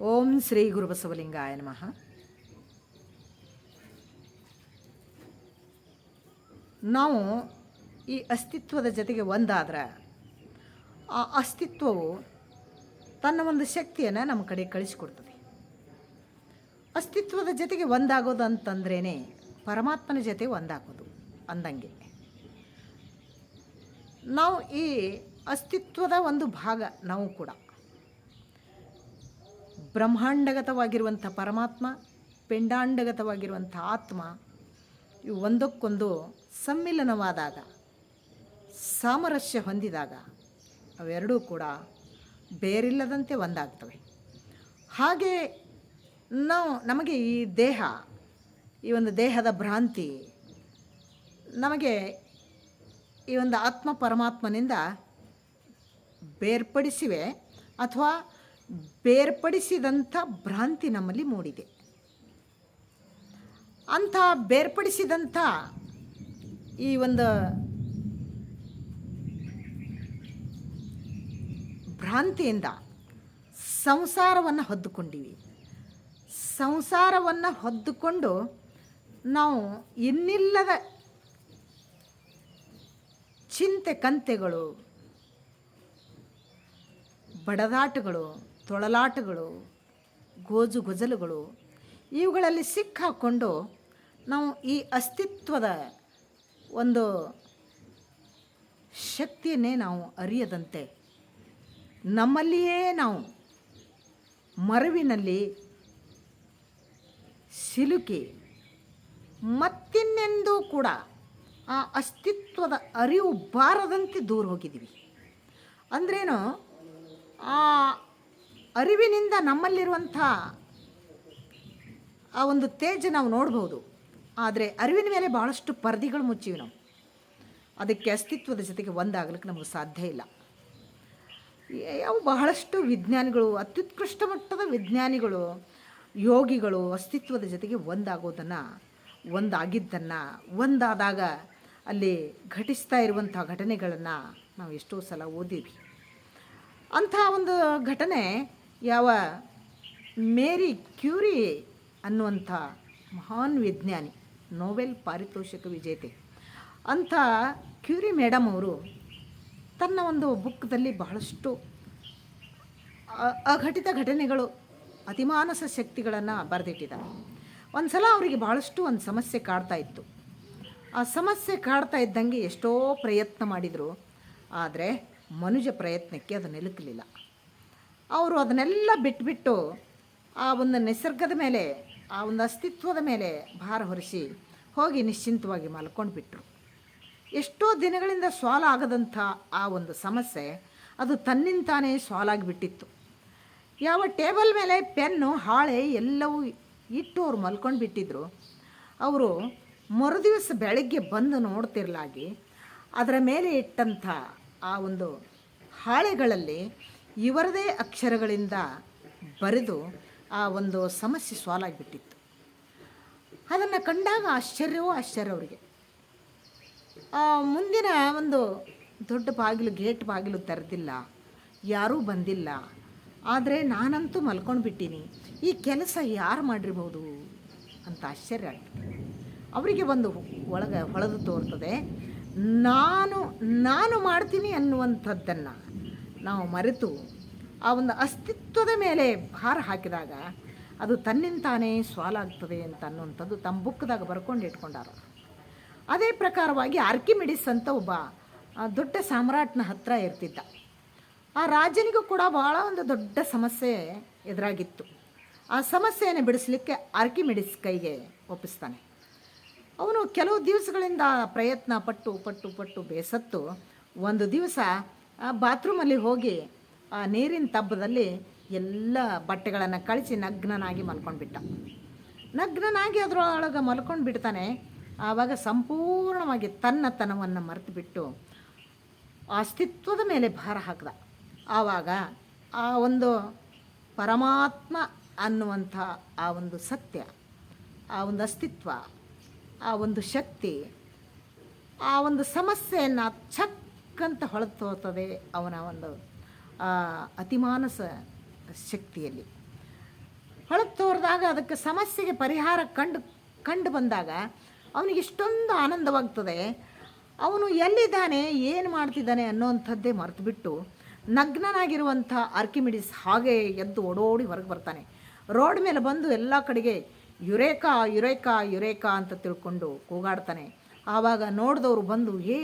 ಓಂ ಶ್ರೀ ಗುರುಬಸವಲಿಂಗಾಯ ನಮಃ ನಾವು ಈ ಅಸ್ತಿತ್ವದ ಜೊತೆಗೆ ಒಂದಾದ್ರೆ ಆ ಅಸ್ತಿತ್ವವು ತನ್ನ ಒಂದು ಶಕ್ತಿಯನ್ನು ನಮ್ಮ ಕಡೆ ಕಳಿಸಿಕೊಡ್ತದೆ. ಅಸ್ತಿತ್ವದ ಜೊತೆಗೆ ಒಂದಾಗೋದು ಅಂತಂದ್ರೇ ಪರಮಾತ್ಮನ ಜೊತೆ ಒಂದಾಗೋದು ಅಂದಂಗೆ. ನಾವು ಈ ಅಸ್ತಿತ್ವದ ಒಂದು ಭಾಗ ನಾವು ಕೂಡ ಬ್ರಹ್ಮಾಂಡಗತವಾಗಿರುವಂಥ ಪರಮಾತ್ಮ, ಪಿಂಡಾಂಡಗತವಾಗಿರುವಂಥ ಆತ್ಮ, ಇವು ಒಂದಕ್ಕೊಂದು ಸಮ್ಮಿಲನವಾದಾಗ, ಸಾಮರಸ್ಯ ಹೊಂದಿದಾಗ ಅವೆರಡೂ ಕೂಡ ಬೇರಿಲ್ಲದಂತೆ ಒಂದಾಗ್ತವೆ. ಹಾಗೆ ನಾವು ನಮಗೆ ಈ ದೇಹ, ಈ ಒಂದು ದೇಹದ ಭ್ರಾಂತಿ ನಮಗೆ ಈ ಒಂದು ಆತ್ಮ ಪರಮಾತ್ಮನಿಂದ ಬೇರ್ಪಡಿಸಿವೆ. ಅಥವಾ ಬೇರ್ಪಡಿಸಿದಂಥ ಭ್ರಾಂತಿ ನಮ್ಮಲ್ಲಿ ಮೂಡಿದೆ. ಅಂಥ ಬೇರ್ಪಡಿಸಿದಂಥ ಈ ಒಂದು ಭ್ರಾಂತಿಯಿಂದ ಸಂಸಾರವನ್ನು ಹೊದ್ದುಕೊಂಡಿವಿ. ಸಂಸಾರವನ್ನು ಹೊದ್ದುಕೊಂಡು ನಾವು ಇನ್ನಿಲ್ಲದ ಚಿಂತೆ, ಕಂತೆಗಳು, ಬಡದಾಟಗಳು ತೊಳಲಾಟಗಳು, ಗೋಜು ಗೊಜಲುಗಳು, ಇವುಗಳಲ್ಲಿ ಸಿಕ್ಕಾಕ್ಕೊಂಡು ನಾವು ಈ ಅಸ್ತಿತ್ವದ ಒಂದು ಶಕ್ತಿಯನ್ನೇ ನಾವು ಅರಿಯದಂತೆ, ನಮ್ಮಲ್ಲಿಯೇ ನಾವು ಮರವಿನಲ್ಲಿ ಸಿಲುಕಿ ಮತ್ತಿನ್ನೆಂದೂ ಕೂಡ ಆ ಅಸ್ತಿತ್ವದ ಅರಿವು ಬಾರದಂತೆ ದೂರ ಹೋಗಿದ್ದೀವಿ. ಅಂದ್ರೇನು? ಆ ಅರಿವಿನಿಂದ ನಮ್ಮಲ್ಲಿರುವಂಥ ಆ ಒಂದು ತೇಜ ನಾವು ನೋಡ್ಬೋದು. ಆದರೆ ಅರಿವಿನ ಮೇಲೆ ಭಾಳಷ್ಟು ಪರದಿಗಳು ಮುಚ್ಚಿವಿ ನಾವು. ಅದಕ್ಕೆ ಅಸ್ತಿತ್ವದ ಜೊತೆಗೆ ಒಂದಾಗಲಿಕ್ಕೆ ನಮಗೆ ಸಾಧ್ಯ ಇಲ್ಲ. ಯಾವ ಬಹಳಷ್ಟು ವಿಜ್ಞಾನಿಗಳು, ಅತ್ಯುತ್ಕೃಷ್ಟ ಮಟ್ಟದ ವಿಜ್ಞಾನಿಗಳು, ಯೋಗಿಗಳು ಅಸ್ತಿತ್ವದ ಜೊತೆಗೆ ಒಂದಾಗೋದನ್ನು, ಒಂದಾಗಿದ್ದನ್ನು, ಒಂದಾದಾಗ ಅಲ್ಲಿ ಘಟಿಸ್ತಾ ಇರುವಂಥ ಘಟನೆಗಳನ್ನು ನಾವು ಎಷ್ಟೋ ಸಲ ಓದೀವಿ ಅಂಥ ಒಂದು ಘಟನೆ ಯಾವ ಮೇರಿ ಕ್ಯೂರಿ ಅನ್ನುವಂಥ ಮಹಾನ್ ವಿಜ್ಞಾನಿ ನೋವೆಲ್ ಪಾರಿತೋಷಿಕ ವಿಜೇತೆ. ಅಂಥ ಕ್ಯೂರಿ ಮೇಡಮ್ ಅವರು ತನ್ನ ಒಂದು ಬುಕ್ದಲ್ಲಿ ಬಹಳಷ್ಟು ಅಘಟಿತ ಘಟನೆಗಳು, ಅತಿಮಾನಸ ಶಕ್ತಿಗಳನ್ನು ಬರೆದಿಟ್ಟಿದ್ದಾರೆ. ಒಂದು ಸಲ ಅವರಿಗೆ ಭಾಳಷ್ಟು ಒಂದು ಸಮಸ್ಯೆ ಕಾಡ್ತಾ ಇತ್ತು. ಆ ಸಮಸ್ಯೆ ಕಾಡ್ತಾ ಇದ್ದಂಗೆ ಎಷ್ಟೋ ಪ್ರಯತ್ನ ಮಾಡಿದರು, ಆದರೆ ಮನುಜ ಪ್ರಯತ್ನಕ್ಕೆ ಅದು ನಿಲುಕಲಿಲ್ಲ. ಅವರು ಅದನ್ನೆಲ್ಲ ಬಿಟ್ಬಿಟ್ಟು ಆ ಒಂದು ನಿಸರ್ಗದ ಮೇಲೆ, ಆ ಒಂದು ಅಸ್ತಿತ್ವದ ಮೇಲೆ ಭಾರ ಹೊರಿಸಿ ಹೋಗಿ ನಿಶ್ಚಿಂತವಾಗಿ ಮಲ್ಕೊಂಡು ಬಿಟ್ಟರು ಎಷ್ಟೋ ದಿನಗಳಿಂದ ಸಾಲ್ವ್ ಆಗದಂಥ ಆ ಒಂದು ಸಮಸ್ಯೆ ಅದು ಸಾಲ್ವ್ ಆಗಿಬಿಟ್ಟಿತ್ತು ಯಾವ ಟೇಬಲ್ ಮೇಲೆ ಪೆನ್ನು, ಹಾಳೆ ಎಲ್ಲವೂ ಇಟ್ಟು ಅವ್ರು ಮಲ್ಕೊಂಡು ಬಿಟ್ಟಿದ್ರು ಅವರು ಮರುದಿವಸ ಬೆಳಗ್ಗೆ ಬಂದು ನೋಡ್ತಿರ್ಲಾಗಿ ಅದರ ಮೇಲೆ ಇಟ್ಟಂಥ ಆ ಒಂದು ಹಾಳೆಗಳಲ್ಲಿ ಇವರದೇ ಅಕ್ಷರಗಳಿಂದ ಬರೆದು ಆ ಒಂದು ಸಮಸ್ಯೆ ಸಾಲ್ವ್ ಆಗಿಬಿಟ್ಟಿತ್ತು. ಅದನ್ನು ಕಂಡಾಗ ಆಶ್ಚರ್ಯವೂ ಆಶ್ಚರ್ಯ ಅವರಿಗೆ. ಮುಂದಿನ ಒಂದು ದೊಡ್ಡ ಬಾಗಿಲು, ಗೇಟ್ ಬಾಗಿಲು ತೆರೆದಿಲ್ಲ, ಯಾರೂ ಬಂದಿಲ್ಲ. ಆದರೆ ನಾನಂತೂ ಮಲ್ಕೊಂಡು ಬಿಟ್ಟೀನಿ. ಈ ಕೆಲಸ ಯಾರು ಮಾಡಿರ್ಬೋದು ಅಂತ ಆಶ್ಚರ್ಯ ಆಗ್ತದೆ ಅವರಿಗೆ ಒಂದು ಒಳಗೆ, ಹೊಳೆದು ತೋರ್ತದೆ. ನಾನು ನಾನು ಮಾಡ್ತೀನಿ ಅನ್ನುವಂಥದ್ದನ್ನು ನಾವು ಮರೆತು ಆ ಒಂದು ಅಸ್ತಿತ್ವದ ಮೇಲೆ ಭಾರ ಹಾಕಿದಾಗ ಅದು ತನ್ನಿಂತಾನೇ ಸ್ವಾಲಾಗ್ತದೆ ಅಂತ ಅನ್ನುವಂಥದ್ದು ತಮ್ಮ ಬುಕ್ದಾಗ ಬರ್ಕೊಂಡು ಇಟ್ಕೊಂಡಾರ. ಅದೇ ಪ್ರಕಾರವಾಗಿ ಆರ್ಕಿಮಿಡಿಸ್ ಅಂತ ಒಬ್ಬ ದೊಡ್ಡ ಸಾಮ್ರಾಟ್ನ ಹತ್ರ ಇರ್ತಿದ್ದ. ಆ ರಾಜನಿಗೂ ಕೂಡ ಭಾಳ ಒಂದು ದೊಡ್ಡ ಸಮಸ್ಯೆ ಎದುರಾಗಿತ್ತು. ಆ ಸಮಸ್ಯೆಯನ್ನು ಬಿಡಿಸಲಿಕ್ಕೆ ಆರ್ಕಿಮಿಡಿಸ್ ಕೈಗೆ ಒಪ್ಪಿಸ್ತಾನೆ. ಅವನು ಕೆಲವು ದಿವಸಗಳಿಂದ ಪ್ರಯತ್ನ ಪಟ್ಟು ಪಟ್ಟು ಪಟ್ಟು ಬೇಸತ್ತು, ಒಂದು ದಿವಸ ಆ ಬಾತ್ರೂಮಲ್ಲಿ ಹೋಗಿ ಆ ನೀರಿನ ತಬ್ಬದಲ್ಲಿ ಎಲ್ಲ ಬಟ್ಟೆಗಳನ್ನು ಕಳಿಸಿ ನಗ್ನನಾಗಿ ಮಲ್ಕೊಂಡ್ಬಿಟ್ಟ. ನಗ್ನನಾಗಿ ಅದರೊಳಗೆ ಮಲ್ಕೊಂಡು ಬಿಡ್ತಾನೆ. ಆವಾಗ ಸಂಪೂರ್ಣವಾಗಿ ತನ್ನತನವನ್ನು ಮರೆತು ಬಿಟ್ಟು ಅಸ್ತಿತ್ವದ ಮೇಲೆ ಭಾರ ಹಾಕಿದ. ಆವಾಗ ಆ ಒಂದು ಪರಮಾತ್ಮ ಅನ್ನುವಂಥ ಆ ಒಂದು ಸತ್ಯ, ಆ ಒಂದು ಅಸ್ತಿತ್ವ, ಆ ಒಂದು ಶಕ್ತಿ, ಆ ಒಂದು ಸಮಸ್ಯೆಯನ್ನು ಚಕ್ ಅಂತ ಹೊಳೆದು ಅವನ ಒಂದು ಅತಿಮಾನಸ ಶಕ್ತಿಯಲ್ಲಿ. ಹೊಳತು ತೋರಿದಾಗ ಅದಕ್ಕೆ ಸಮಸ್ಯೆಗೆ ಪರಿಹಾರ ಕಂಡು ಕಂಡು ಬಂದಾಗ ಅವನಿಗೆ ಇಷ್ಟೊಂದು ಆನಂದವಾಗ್ತದೆ. ಅವನು ಎಲ್ಲಿದ್ದಾನೆ, ಏನು ಮಾಡ್ತಿದ್ದಾನೆ ಅನ್ನೋವಂಥದ್ದೇ ಮರೆತುಬಿಟ್ಟು ನಗ್ನನಾಗಿರುವಂಥ ಆರ್ಕಿಮಿಡಿಸ್ ಹಾಗೆ ಎದ್ದು ಓಡೋಡಿ ಹೊರಗೆ ಬರ್ತಾನೆ. ರೋಡ್ ಮೇಲೆ ಬಂದು ಎಲ್ಲ ಕಡೆಗೆ ಯುರೇಕಾ ಯುರೇಕಾ ಯುರೇಕಾ ಅಂತ ತಿಳ್ಕೊಂಡು ಕೂಗಾಡ್ತಾನೆ. ಆವಾಗ ನೋಡಿದವರು ಬಂದು ಏ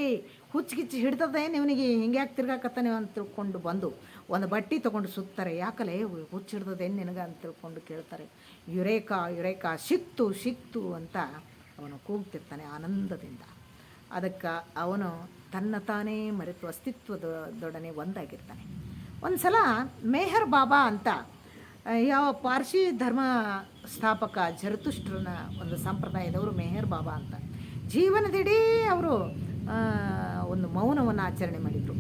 ಹುಚ್ಚಿಗಿಚ್ಚಿ ಹಿಡ್ತದೆ ಇವನಿಗೆ ಹಿಂಗೆ ಯಾಕೆ ತಿರ್ಗಾಕತ್ತಾನೆ ಅಂತ ತಿಳ್ಕೊಂಡು ಬಂದು, ಒಂದು ಬಟ್ಟೆ ತೊಗೊಂಡು ಸುತ್ತಾರೆ. ಯಾಕಲೇ ಹುಚ್ಚು ಹಿಡ್ದದೆ ನಿನಗೆ ಅಂತ ತಿಳ್ಕೊಂಡು ಕೇಳ್ತಾರೆ. ಯುರೇಕಾ ಯುರೇಕಾ, ಸಿಕ್ತು ಸಿಕ್ತು ಅಂತ ಅವನು ಕೂಗ್ತಿರ್ತಾನೆ ಆನಂದದಿಂದ. ಅದಕ್ಕೆ ಅವನು ತನ್ನ ತಾನೇ ಮರೆತು ಅಸ್ತಿತ್ವದೊಡನೆ ಒಂದಾಗಿರ್ತಾನೆ. ಒಂದು ಸಲ ಮೇಹರ್ ಬಾಬಾ ಅಂತ ಯಾವ ಪಾರ್ಸಿ ಧರ್ಮ ಸ್ಥಾಪಕ ಜರತುಷ್ಟ್ರನ ಒಂದು ಸಂಪ್ರದಾಯದವರು ಮೆಹರ್ ಬಾಬಾ ಅಂತ. ಜೀವನದಿಡೀ ಅವರು ಒಂದು ಮೌನವನ್ನು ಆಚರಣೆ ಮಾಡಿದರು.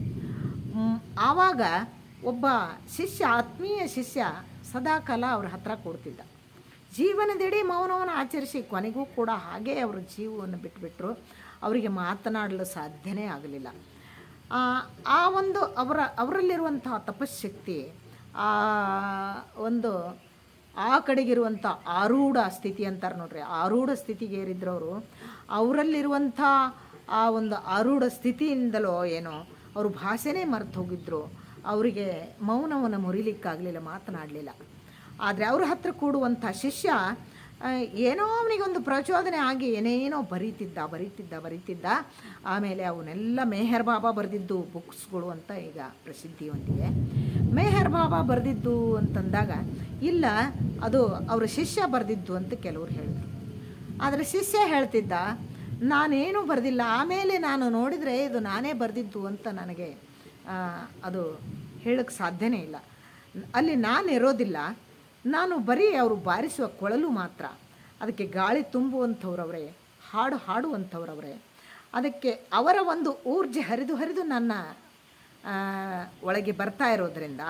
ಆವಾಗ ಒಬ್ಬ ಶಿಷ್ಯ, ಆತ್ಮೀಯ ಶಿಷ್ಯ ಸದಾಕಾಲ ಅವ್ರ ಹತ್ರ ಕೊಡ್ತಿದ್ದ. ಜೀವನದಿಡೀ ಮೌನವನ್ನು ಆಚರಿಸಿ ಕೊನೆಗೂ ಕೂಡ ಹಾಗೆ ಅವರು ಜೀವವನ್ನು ಬಿಟ್ಟುಬಿಟ್ರು ಅವರಿಗೆ ಮಾತನಾಡಲು ಸಾಧ್ಯನೇ ಆಗಲಿಲ್ಲ. ಆ ಒಂದು ಅವರ, ಅವರಲ್ಲಿರುವಂತಹ ತಪಶಕ್ತಿ ಆ, ಒಂದು ಆ ಕಡೆಗಿರುವಂಥ ಆರೂಢ ಸ್ಥಿತಿ ಅಂತಾರೆ ನೋಡ್ರಿ. ಆರೂಢ ಸ್ಥಿತಿಗೆ ಏರಿದ್ರವರು, ಅವರಲ್ಲಿರುವಂಥ ಆ ಒಂದು ಆರೂಢ ಸ್ಥಿತಿಯಿಂದಲೋ ಏನೋ ಅವರು ಭಾಷೆನೇ ಮರೆತು ಹೋಗಿದ್ರು. ಅವರಿಗೆ ಮೌನವನ್ನು ಮುರಿಲಿಕ್ಕಾಗಲಿಲ್ಲ, ಮಾತನಾಡಲಿಲ್ಲ. ಆದರೆ ಅವ್ರ ಹತ್ರ ಕೂಡುವಂಥ ಶಿಷ್ಯ ಏನೋ ಅವನಿಗೊಂದು ಪ್ರಚೋದನೆ ಆಗಿ ಏನೇನೋ ಬರೀತಿದ್ದ ಬರೀತಿದ್ದ ಬರೀತಿದ್ದ. ಆಮೇಲೆ ಅವನ್ನೆಲ್ಲ ಮೇಹರ್ ಬಾಬಾ ಬರೆದಿದ್ದು ಬುಕ್ಸ್ಗಳು ಅಂತ ಈಗ ಪ್ರಸಿದ್ಧಿ ಹೊಂದಿದೆ ಮೇಹರ್ ಬಾಬಾ ಬರೆದಿದ್ದು ಅಂತಂದಾಗ, ಇಲ್ಲ, ಅದು ಅವರ ಶಿಷ್ಯ ಬರೆದಿದ್ದು ಅಂತ ಕೆಲವರು ಹೇಳಿದರು. ಆದರೆ ಶಿಷ್ಯ ಹೇಳ್ತಿದ್ದ, ನಾನೇನು ಬರೆದಿಲ್ಲ, ಆಮೇಲೆ ನಾನು ನೋಡಿದರೆ ಇದು ನಾನೇ ಬರೆದಿದ್ದು ಅಂತ ನನಗೆ ಅದು ಹೇಳಕ್ಕೆ ಸಾಧ್ಯನೇ ಇಲ್ಲ. ಅಲ್ಲಿ ನಾನು ಇರೋದಿಲ್ಲ, ನಾನು ಬರೀ ಅವರು ಬಾರಿಸುವ ಕೊಳಲು ಮಾತ್ರ. ಅದಕ್ಕೆ ಗಾಳಿ ತುಂಬುವಂಥವ್ರವರೇ, ಹಾಡು ಹಾಡುವಂಥವ್ರವರೇ. ಅದಕ್ಕೆ ಅವರ ಒಂದು ಊರ್ಜೆ ಹರಿದು ಹರಿದು ನನ್ನ ಒಳಗೆ ಬರ್ತಾ ಇರೋದ್ರಿಂದ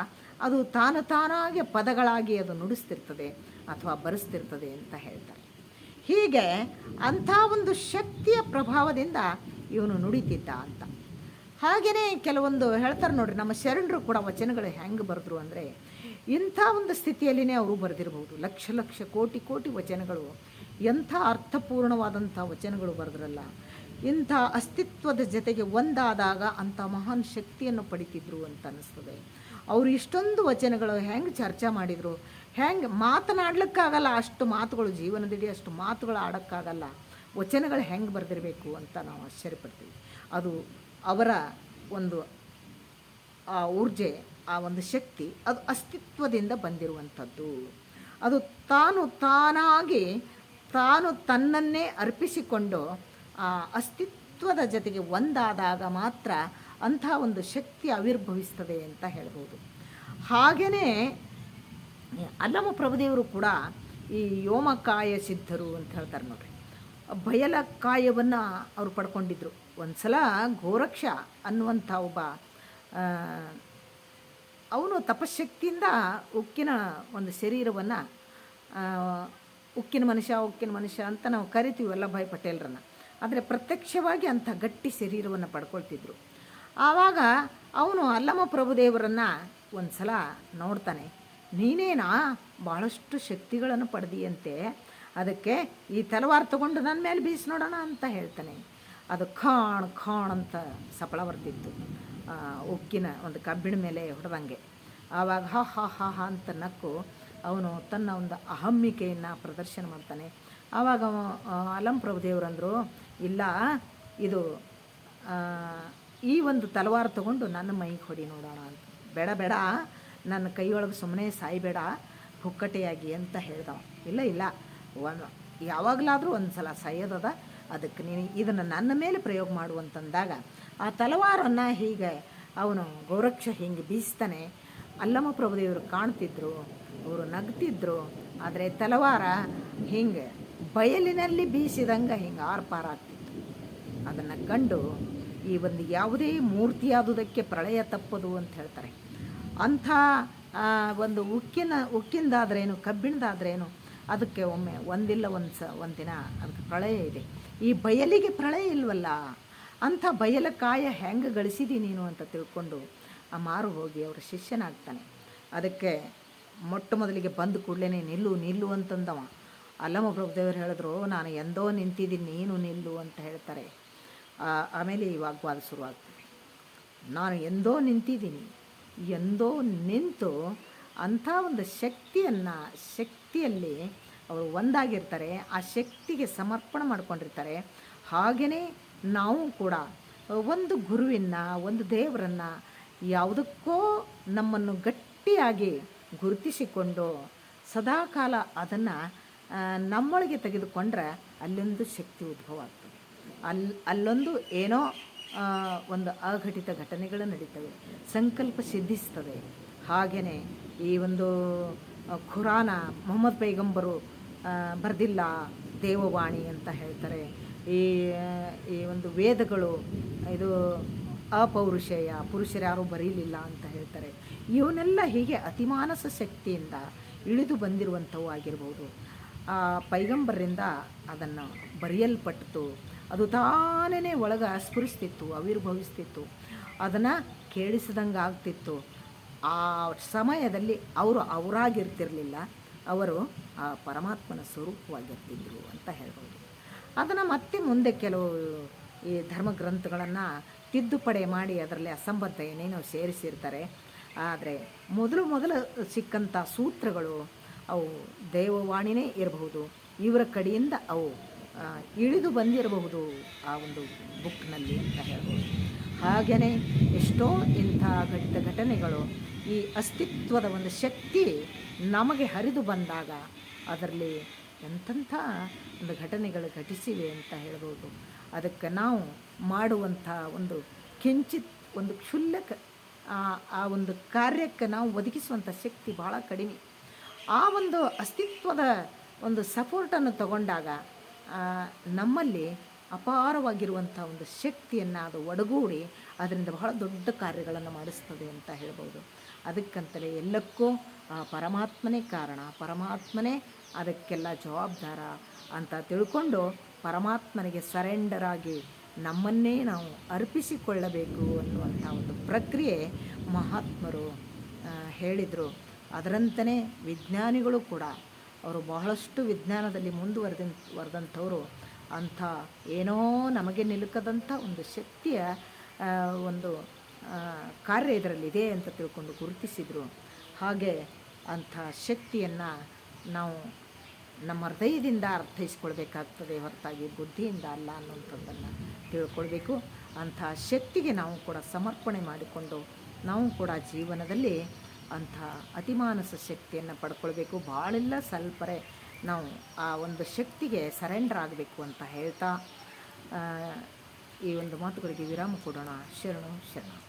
ಅದು ತಾನು ತಾನಾಗೆ ಪದಗಳಾಗಿ ಅದು ನುಡಿಸ್ತಿರ್ತದೆ ಅಥವಾ ಬರೆಸ್ತಿರ್ತದೆ ಅಂತ ಹೇಳ್ತಾರೆ. ಹೀಗೆ ಅಂಥ ಒಂದು ಶಕ್ತಿಯ ಪ್ರಭಾವದಿಂದ ಇವನು ನುಡಿತಿದ್ದ ಅಂತ. ಹಾಗೆಯೇ ಕೆಲವೊಂದು ಹೇಳ್ತಾರೆ ನೋಡ್ರಿ, ನಮ್ಮ ಶರಣರು ಕೂಡ ವಚನಗಳು ಹೆಂಗೆ ಬರೆದ್ರು ಅಂದರೆ ಇಂಥ ಒಂದು ಸ್ಥಿತಿಯಲ್ಲಿನೇ ಅವರು ಬರೆದಿರಬಹುದು ಲಕ್ಷ ಲಕ್ಷ ಕೋಟಿ ಕೋಟಿ ವಚನಗಳು, ಎಂಥ ಅರ್ಥಪೂರ್ಣವಾದಂಥ ವಚನಗಳು ಬರೆದ್ರಲ್ಲ. ಇಂಥ ಅಸ್ತಿತ್ವದ ಜೊತೆಗೆ ಒಂದಾದಾಗ ಅಂಥ ಮಹಾನ್ ಶಕ್ತಿಯನ್ನು ಪಡಿತಿದ್ರು ಅಂತ ಅನ್ನಿಸ್ತದೆ ಅವರು ಇಷ್ಟೊಂದು ವಚನಗಳು ಹೆಂಗೆ ಚರ್ಚೆ ಮಾಡಿದರು. ಹೆಂಗೆ ಮಾತನಾಡ್ಲಿಕ್ಕಾಗಲ್ಲ ಅಷ್ಟು ಮಾತುಗಳು ಜೀವನದಿಡೀ ಅಷ್ಟು ಮಾತುಗಳು ಆಡೋಕ್ಕಾಗಲ್ಲ. ವಚನಗಳು ಹೆಂಗೆ ಬರೆದಿರಬೇಕು ಅಂತ ನಾವು ಆಶ್ಚರ್ಯಪಡ್ತೀವಿ. ಅದು ಅವರ ಒಂದು ಆ ಊರ್ಜೆ, ಆ ಒಂದು ಶಕ್ತಿ ಅದು ಅಸ್ತಿತ್ವದಿಂದ ಬಂದಿರುವಂಥದ್ದು. ಅದು ತಾನು ತಾನಾಗಿ ತಾನು ತನ್ನನ್ನೇ ಅರ್ಪಿಸಿಕೊಂಡು ಅಸ್ತಿತ್ವದ ಜೊತೆಗೆ ಒಂದಾದಾಗ ಮಾತ್ರ ಅಂಥ ಒಂದು ಶಕ್ತಿ ಆವಿರ್ಭವಿಸ್ತದೆ ಅಂತ ಹೇಳ್ಬೋದು. ಹಾಗೆಯೇ ಅಲ್ಲಮ ಪ್ರಭುದೇವರು ಕೂಡ ಈ ಯೋಮಕಾಯ ಸಿದ್ಧರು ಅಂತ ಹೇಳ್ತಾರೆ ನೋಡ್ರಿ. ಬಯಲ ಕಾಯವನ್ನು ಅವರು ಪಡ್ಕೊಂಡಿದ್ರು. ಒಂದು ಸಲ ಗೋರಕ್ಷ ಅನ್ನುವಂಥ ಒಬ್ಬ ಅವನು ತಪಶಕ್ತಿಯಿಂದ ಉಕ್ಕಿನ ಒಂದು ಶರೀರವನ್ನು ಉಕ್ಕಿನ ಮನುಷ್ಯ ಉಕ್ಕಿನ ಮನುಷ್ಯ ಅಂತ ನಾವು ಕರಿತೀವಿ ವಲ್ಲಭಾಯ್ ಪಟೇಲ್ರನ್ನ ಆದರೆ ಪ್ರತ್ಯಕ್ಷವಾಗಿ ಅಂಥ ಗಟ್ಟಿ ಶರೀರವನ್ನು ಪಡ್ಕೊಳ್ತಿದ್ರು. ಆವಾಗ ಅವನು ಅಲ್ಲಮ ಪ್ರಭುದೇವರನ್ನು ಒಂದು ಸಲ ನೋಡ್ತಾನೆ, ನೀನೇನಾ ಭಾಳಷ್ಟು ಶಕ್ತಿಗಳನ್ನು ಪಡೆದಿಯಂತೆ, ಅದಕ್ಕೆ ಈ ತಲವಾರು ತಗೊಂಡು ನನ್ನ ಮೇಲೆ ಬೀಸಿ ನೋಡೋಣ ಅಂತ ಹೇಳ್ತಾನೆ. ಅದು ಖಾಣ್ ಖಾಣ್ ಅಂತ ಸಫಳ ಬರ್ತಿತ್ತು. ಉಕ್ಕಿನ ಒಂದು ಕಬ್ಬಿಣ ಮೇಲೆ ಹೊಡೆದಂಗೆ. ಆವಾಗ ಹಾ ಹಾ ಹಾ ಹಾ ಅಂತ ನಕ್ಕು ಅವನು ತನ್ನ ಒಂದು ಅಹಮ್ಮಿಕೆಯನ್ನು ಪ್ರದರ್ಶನ ಮಾಡ್ತಾನೆ. ಆವಾಗ ಅಲಂ ಪ್ರಭುದೇವರಂದರು ಇಲ್ಲ, ಇದು ಈ ಒಂದು ತಲವಾರು ತಗೊಂಡು ನನ್ನ ಮೈಗೆ ಹೊಡಿ ನೋಡೋಣ ಅಂತ. ಬೇಡ ಬೇಡ, ನನ್ನ ಕೈಯೊಳಗೆ ಸುಮ್ಮನೆ ಸಾಯ್ಬೇಡ, ಹುಕ್ಕಟೆಯಾಗಿ ಅಂತ ಹೇಳ್ದವ. ಇಲ್ಲ ಇಲ್ಲ ಒಂದು ಯಾವಾಗಲಾದರೂ ಒಂದು ಸಲ ಸಾಯೋದದ ಅದಕ್ಕೆ ನೀನು ಇದನ್ನು ನನ್ನ ಮೇಲೆ ಪ್ರಯೋಗ ಮಾಡುವಂತಂದಾಗ ಆ ತಲವಾರನ್ನು ಹೀಗೆ ಅವನು ಗೌರಕ್ಷ ಹಿಂಗೆ ಬೀಸ್ತಾನೆ. ಅಲ್ಲಮ ಪ್ರಭುದೇವರು ಕಾಣ್ತಿದ್ರು, ಅವರು ನಗ್ತಿದ್ರು, ಆದರೆ ತಲವಾರ ಹಿಂಗೆ ಬಯಲಿನಲ್ಲಿ ಬೀಸಿದಂಗೆ ಹಿಂಗೆ ಆರ್ಪಾರಾಗ್ತಿತ್ತು ಅದನ್ನು ಕಂಡು ಈ ಒಂದು ಯಾವುದೇ ಮೂರ್ತಿಯಾದುದಕ್ಕೆ ಪ್ರಳಯ ತಪ್ಪದು ಅಂತ ಹೇಳ್ತಾರೆ. ಅಂಥ ಒಂದು ಉಕ್ಕಿನ, ಉಕ್ಕಿಂದಾದ್ರೇನು, ಕಬ್ಬಿಣದಾದ್ರೇನು, ಅದಕ್ಕೆ ಒಮ್ಮೆ ಒಂದಿಲ್ಲ, ಒಂದು ಸ, ಒಂದಿನ ಅದಕ್ಕೆ ಪ್ರಳಯ ಇದೆ. ಈ ಬಯಲಿಗೆ ಪ್ರಳಯ ಇಲ್ವಲ್ಲ? ಅಂಥ ಬಯಲ ಕಾಯ ಹೆಂಗೆ ಗಳಿಸಿದಿ ನೀನು ಅಂತ ತಿಳ್ಕೊಂಡು ಆ ಮಾರು ಹೋಗಿ ಅವರ ಶಿಷ್ಯನಾಗ್ತಾನೆ. ಅದಕ್ಕೆ ಮೊಟ್ಟ ಮೊದಲಿಗೆ ಬಂದ ಕೂಡಲೇ ನಿಲ್ಲು ನಿಲ್ಲು ಅಂತಂದವ. ಅಲ್ಲಮ್ಮ ಪ್ರಭುದೇವರು ಹೇಳಿದ್ರು, ನಾನು ಎಂದೋ ನಿಂತಿದ್ದೀನಿ, ನೀನು ನಿಲ್ಲು ಅಂತ ಹೇಳ್ತಾರೆ. ಆಮೇಲೆ ಈ ವಾಗ್ವಾದ ಶುರುವಾಗ್ತದೆ. ನಾನು ಎಂದೋ ನಿಂತಿದ್ದೀನಿ, ಎಂದೋ ನಿಂತು ಅಂಥ ಒಂದು ಶಕ್ತಿಯನ್ನು, ಶಕ್ತಿಯಲ್ಲಿ ಅವರು ಒಂದಾಗಿರ್ತಾರೆ, ಆ ಶಕ್ತಿಗೆ ಸಮರ್ಪಣೆ ಮಾಡ್ಕೊಂಡಿರ್ತಾರೆ. ಹಾಗೆಯೇ ನಾವು ಕೂಡ ಒಂದು ಗುರುವಿನ ಒಂದು ದೇವರನ್ನು ಯಾವುದಕ್ಕೋ ನಮ್ಮನ್ನು ಗಟ್ಟಿಯಾಗಿ ಗುರುತಿಸಿಕೊಂಡು ಸದಾಕಾಲ ಅದನ್ನು ನಮ್ಮೊಳಗೆ ತೆಗೆದುಕೊಂಡ್ರೆ ಅಲ್ಲೊಂದು ಶಕ್ತಿ ಉದ್ಭವ ಆಗ್ತದೆ. ಅಲ್ಲಿ ಅಲ್ಲೊಂದು ಏನೋ ಒಂದು ಅಘಟಿತ ಘಟನೆಗಳು ನಡೀತವೆ. ಸಂಕಲ್ಪ ಸಿದ್ಧಿಸ್ತದೆ. ಹಾಗೆಯೇ ಈ ಒಂದು ಖುರಾನ, ಮೊಹಮ್ಮದ್ ಪೈಗಂಬರು ಬರೆದಿಲ್ಲ, ದೇವವಾಣಿ ಅಂತ ಹೇಳ್ತಾರೆ. ಈ ಈ ಒಂದು ವೇದಗಳು, ಇದು ಅಪೌರುಷೇಯ, ಪುರುಷರು ಯಾರೂ ಬರೀಲಿಲ್ಲ ಅಂತ ಹೇಳ್ತಾರೆ. ಇವನ್ನೆಲ್ಲ ಹೀಗೆ ಅತಿಮಾನಸ ಶಕ್ತಿಯಿಂದ ಇಳಿದು ಬಂದಿರುವಂಥವು ಆಗಿರ್ಬೋದು. ಆ ಪೈಗಂಬರಿಂದ ಅದನ್ನು ಬರೆಯಲ್ಪಟ್ಟಿತು. ಅದು ತಾನೇ ಒಳಗೆ ಸ್ಫುರಿಸ್ತಿತ್ತು ಆವಿರ್ಭವಿಸ್ತಿತ್ತು ಅದನ್ನು ಕೇಳಿಸಿದಂಗೆ ಆಗ್ತಿತ್ತು. ಆ ಸಮಯದಲ್ಲಿ ಅವರು ಅವರಾಗಿರ್ತಿರಲಿಲ್ಲ. ಅವರು ಆ ಪರಮಾತ್ಮನ ಸ್ವರೂಪವಾಗಿರ್ತಿದ್ರು ಅಂತ ಹೇಳ್ಬೋದು. ಅದನ್ನು ಮತ್ತೆ ಮುಂದೆ ಕೆಲವು ಈ ಧರ್ಮಗ್ರಂಥಗಳನ್ನು ತಿದ್ದುಪಡಿ ಮಾಡಿ ಅದರಲ್ಲಿ ಅಸಂಬದ್ಧ ಏನೇನೋ ಸೇರಿಸಿರ್ತಾರೆ. ಆದರೆ ಮೊದಲು ಮೊದಲು ಸಿಕ್ಕಂಥ ಸೂತ್ರಗಳು ಅವು ದೈವವಾಣಿನೇ ಇರಬಹುದು. ಇವರ ಕಡೆಯಿಂದ ಅವು ಇಳಿದು ಬಂದಿರಬಹುದು ಆ ಒಂದು ಬುಕ್ನಲ್ಲಿ ಅಂತ ಹೇಳ್ಬೋದು. ಹಾಗೆಯೇ ಎಷ್ಟೋ ಇಂಥ ಘಟಿತ ಘಟನೆಗಳು ಈ ಅಸ್ತಿತ್ವದ ಒಂದು ಶಕ್ತಿ ನಮಗೆ ಹರಿದು ಬಂದಾಗ ಅದರಲ್ಲಿ ಎಂಥೆಂಥ ಒಂದು ಘಟನೆಗಳು ಘಟಿಸಿವೆ ಅಂತ ಹೇಳ್ಬೋದು. ಅದಕ್ಕೆ ನಾವು ಮಾಡುವಂಥ ಒಂದು ಕಿಂಚಿತ್ ಒಂದು ಕ್ಷುಲ್ಲಕ, ಆ ಒಂದು ಕಾರ್ಯಕ್ಕೆ ನಾವು ಒದಗಿಸುವಂಥ ಶಕ್ತಿ ಭಾಳ ಕಡಿಮೆ. ಆ ಒಂದು ಅಸ್ತಿತ್ವದ ಒಂದು ಸಪೋರ್ಟನ್ನು ತಗೊಂಡಾಗ ನಮ್ಮಲ್ಲಿ ಅಪಾರವಾಗಿರುವಂಥ ಒಂದು ಶಕ್ತಿಯನ್ನು ಅದು ಒಡಗೂಡಿ ಅದರಿಂದ ಬಹಳ ದೊಡ್ಡ ಕಾರ್ಯಗಳನ್ನು ಮಾಡಿಸ್ತದೆ ಅಂತ ಹೇಳ್ಬೋದು. ಅದಕ್ಕಂತಲೇ ಎಲ್ಲಕ್ಕೂ, ಆ, ಪರಮಾತ್ಮನೇ ಕಾರಣ. ಪರಮಾತ್ಮನೇ ಅದಕ್ಕೆಲ್ಲ ಜವಾಬ್ದಾರ ಅಂತ ತಿಳ್ಕೊಂಡು ಪರಮಾತ್ಮನಿಗೆ ಸರೆಂಡರ್ ಆಗಿ ನಮ್ಮನ್ನೇ ನಾವು ಅರ್ಪಿಸಿಕೊಳ್ಳಬೇಕು ಅನ್ನುವಂಥ ಒಂದು ಪ್ರಕ್ರಿಯೆ ಮಹಾತ್ಮರು ಹೇಳಿದರು. ಅದರಂತೆಯೇ ವಿಜ್ಞಾನಿಗಳು ಕೂಡ ಅವರು ಬಹಳಷ್ಟು ವಿಜ್ಞಾನದಲ್ಲಿ ಮುಂದುವರೆದ, ವರೆದಂಥವರು. ಅಂಥ ಏನೋ ನಮಗೆ ನಿಲುಕದಂಥ ಒಂದು ಶಕ್ತಿಯ ಒಂದು ಕಾರ್ಯ ಇದರಲ್ಲಿದೆ ಅಂತ ತಿಳ್ಕೊಂಡು ಗುರುತಿಸಿದರು. ಹಾಗೆ ಅಂಥ ಶಕ್ತಿಯನ್ನು ನಾವು ನಮ್ಮ ಹೃದಯದಿಂದ ಅರ್ಥೈಸ್ಕೊಳ್ಬೇಕಾಗ್ತದೆ ಹೊರತಾಗಿ ಬುದ್ಧಿಯಿಂದ ಅಲ್ಲ ಅನ್ನುವಂಥದ್ದನ್ನು ತಿಳ್ಕೊಳ್ಬೇಕು. ಅಂಥ ಶಕ್ತಿಗೆ ನಾವು ಕೂಡ ಸಮರ್ಪಣೆ ಮಾಡಿಕೊಂಡು ನಾವು ಕೂಡ ಜೀವನದಲ್ಲಿ ಅಂಥ ಅತಿಮಾನಸ ಶಕ್ತಿಯನ್ನು ಪಡ್ಕೊಳ್ಬೇಕು. ಭಾಳೆಲ್ಲ ಸ್ವಲ್ಪರೇ ನಾವು ಆ ಒಂದು ಶಕ್ತಿಗೆ ಸರೆಂಡರ್ ಆಗಬೇಕು ಅಂತ ಹೇಳ್ತಾ ಈ ಒಂದು ಮಾತುಗಳಿಗೆ ವಿರಾಮ ಕೊಡೋಣ. ಶರಣು ಶರಣ.